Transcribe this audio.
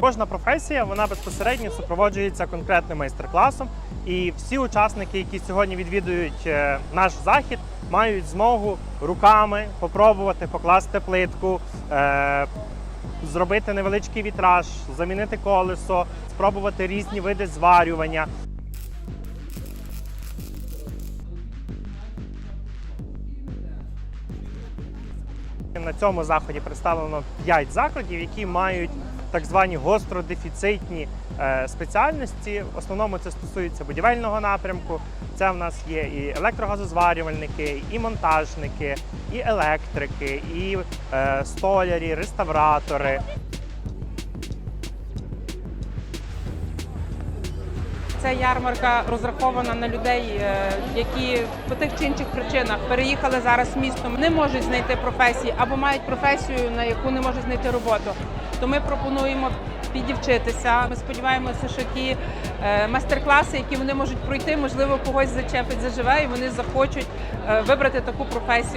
Кожна професія вона безпосередньо супроводжується конкретним майстер-класом, і всі учасники, які сьогодні відвідують е, наш захід, мають змогу руками попробувати покласти плитку, е, зробити невеличкий вітраж, замінити колесо, спробувати різні види зварювання. На цьому заході представлено 5 закладів, які мають так звані гостродефіцитні е, спеціальності. В основному це стосується будівельного напрямку. Це в нас є і електрогазозварювальники, і монтажники, і електрики, і е, столярі, реставратори. Ця ярмарка розрахована на людей, е, які по тих чи інших причинах переїхали зараз містом, не можуть знайти професії або мають професію, на яку не можуть знайти роботу. То ми пропонуємо підівчитися. Ми сподіваємося, що ті е, майстер-класи, які вони можуть пройти, можливо, когось зачепить заживе, і вони захочуть е, вибрати таку професію.